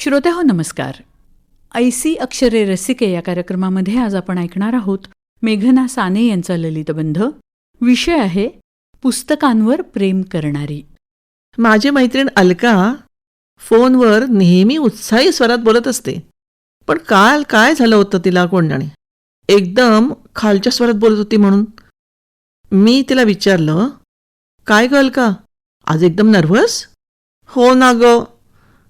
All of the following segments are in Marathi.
श्रोते हो नमस्कार. ऐसी अक्षरे रसिके या कार्यक्रमामध्ये आज आपण ऐकणार आहोत मेघना साने यांचा ललितबंध विषय आहे पुस्तकांवर प्रेम करणारी. माझी मैत्रीण अलका फोनवर नेहमी उत्साही स्वरात बोलत असते. पण काल काय झालं होतं तिला कोण जाणे एकदम खालच्या स्वरात बोलत होती म्हणून. मी तिला विचारलं काय ग अलका? आज एकदम नर्व्हस हो ना ग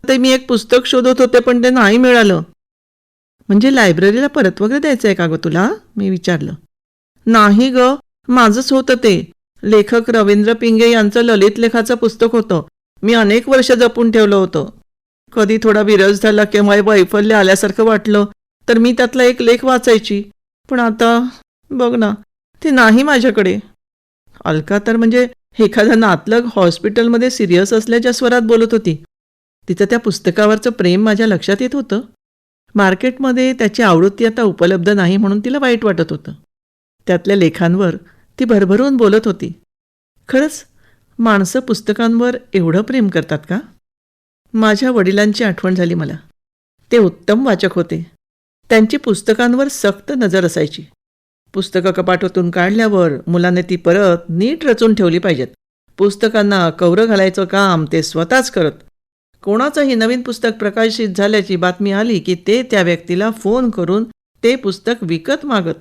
ते मी एक पुस्तक शोधत होते पण ते नाही मिळालं. म्हणजे लायब्ररीला परत वगैरे द्यायचं आहे का गं तुला? मी विचारलं. नाही ग माझंच होतं ते. लेखक रवींद्र पिंगे यांचं ललित लेखाचं पुस्तक होतं. मी अनेक वर्ष जपून ठेवलं होतं. कधी थोडा विरस झाला किंवा वैफल्य आल्यासारखं वाटलं तर मी त्यातला एक लेख वाचायची. पण आता बघ ना ते नाही माझ्याकडे. अलका तर म्हणजे एखादा नातलग हॉस्पिटलमध्ये सिरियस असल्याच्या स्वरात बोलत होती. तिचं त्या पुस्तकावरचं प्रेम माझ्या लक्षात येत होतं. मार्केटमध्ये त्याची आवृत्ती आता उपलब्ध नाही म्हणून तिला वाईट वाटत होतं. त्यातल्या लेखांवर ती भरभरून बोलत होती. खरंच माणसं पुस्तकांवर एवढं प्रेम करतात का? माझ्या वडिलांची आठवण झाली मला. ते उत्तम वाचक होते. त्यांची पुस्तकांवर सक्त नजर असायची. पुस्तकं कपाटातून काढल्यावर मुलाने ती परत नीट रचून ठेवली पाहिजेत. पुस्तकांना कवरं घालायचं काम ते स्वतःच करत कोणाचंही नवीन पुस्तक प्रकाशित झाल्याची बातमी आली की ते त्या व्यक्तीला फोन करून ते पुस्तक विकत मागत.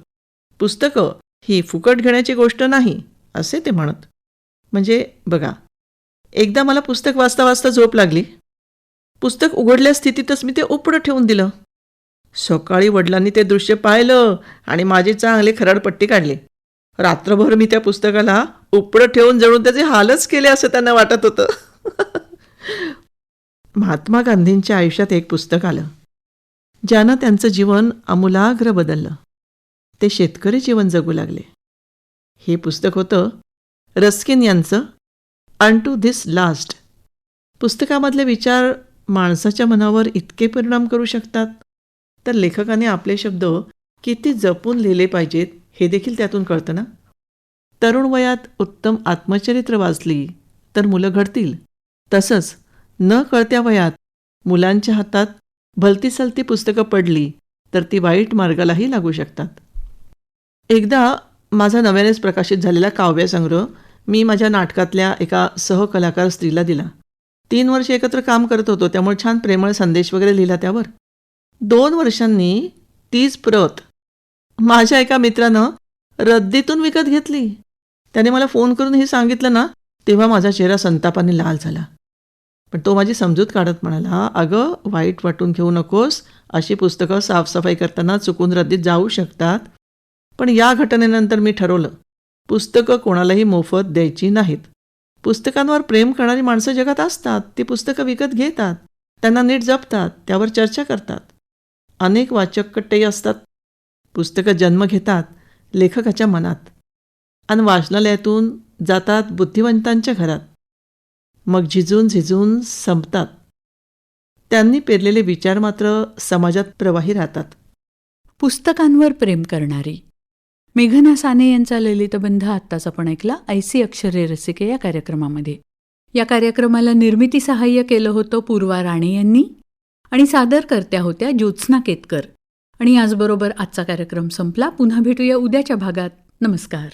पुस्तकं ही फुकट घेण्याची गोष्ट नाही असे ते म्हणत. म्हणजे बघा एकदा मला पुस्तक वाचता वाचता झोप लागली. पुस्तक उघडल्या स्थितीतच मी ते उपडं ठेवून दिलं. सकाळी वडिलांनी ते दृश्य पाहिलं आणि माझी चांगली खराडपट्टी काढली. रात्रभर मी त्या पुस्तकाला उपडं ठेवून जणून त्याचे हालच केले असं त्यांना वाटत होतं. महात्मा गांधींच्या आयुष्यात एक पुस्तक आलं. ज्यानं त्यांचं जीवन आमूलाग्र बदललं. ते शेतकरी जीवन जगू लागले. हे पुस्तक होतं रस्किन यांचं अन टू धिस लास्ट पुस्तकामधले विचार माणसाच्या मनावर इतके परिणाम करू शकतात. तर लेखकाने आपले शब्द किती जपून लिहिले पाहिजेत हे देखील त्यातून कळतं ना? तरुण वयात उत्तम आत्मचरित्र वाचली तर मुलं घडतील. तसंच न कळत्या वयात मुलांच्या हातात भलतीसलती पुस्तकं पडली तर ती वाईट मार्गालाही लागू शकतात. एकदा माझा नव्यानेच प्रकाशित झालेला काव्यसंग्रह मी माझ्या नाटकातल्या एका सहकलाकार स्त्रीला दिला. तीन वर्ष एकत्र काम करत होतो त्यामुळे छान प्रेमळ संदेश वगैरे लिहिला त्यावर. दोन वर्षांनी तीच प्रत माझ्या एका मित्रानं रद्दीतून विकत घेतली. त्याने मला फोन करून हे सांगितलं ना तेव्हा माझा चेहरा संतापाने लाल झाला. पण तो माझी समजूत काढत म्हणाला अगं वाईट वाटून घेऊ नकोस. अशी पुस्तकं साफसफाई करताना चुकून रद्दीत जाऊ शकतात. पण या घटनेनंतर मी ठरवलं पुस्तकं कोणालाही मोफत द्यायची नाहीत. पुस्तकांवर प्रेम करणारी माणसं जगात असतात. ती पुस्तकं विकत घेतात. त्यांना नीट जपतात. त्यावर चर्चा करतात. अनेक वाचक कट्टेही असतात. पुस्तकं जन्म घेतात. लेखकाच्या मनात. आणि वाचनालयातून जातात बुद्धिवंतांच्या घरात. मग झिजून झिजून संपतात. त्यांनी पेरलेले विचार मात्र समाजात प्रवाही राहतात. पुस्तकांवर प्रेम करणारी. मेघना साने यांचा ललितबंध आत्ताच आपण ऐकला ऐसी अक्षरे रसिके या कार्यक्रमामध्ये. या कार्यक्रमाला निर्मिती सहाय्य केलं होतं पूर्वा राणे यांनी आणि सादरकर्त्या होत्या ज्योत्स्ना केतकर. आणि याचबरोबर आजचा कार्यक्रम संपला. पुन्हा भेटूया उद्याच्या भागात. नमस्कार.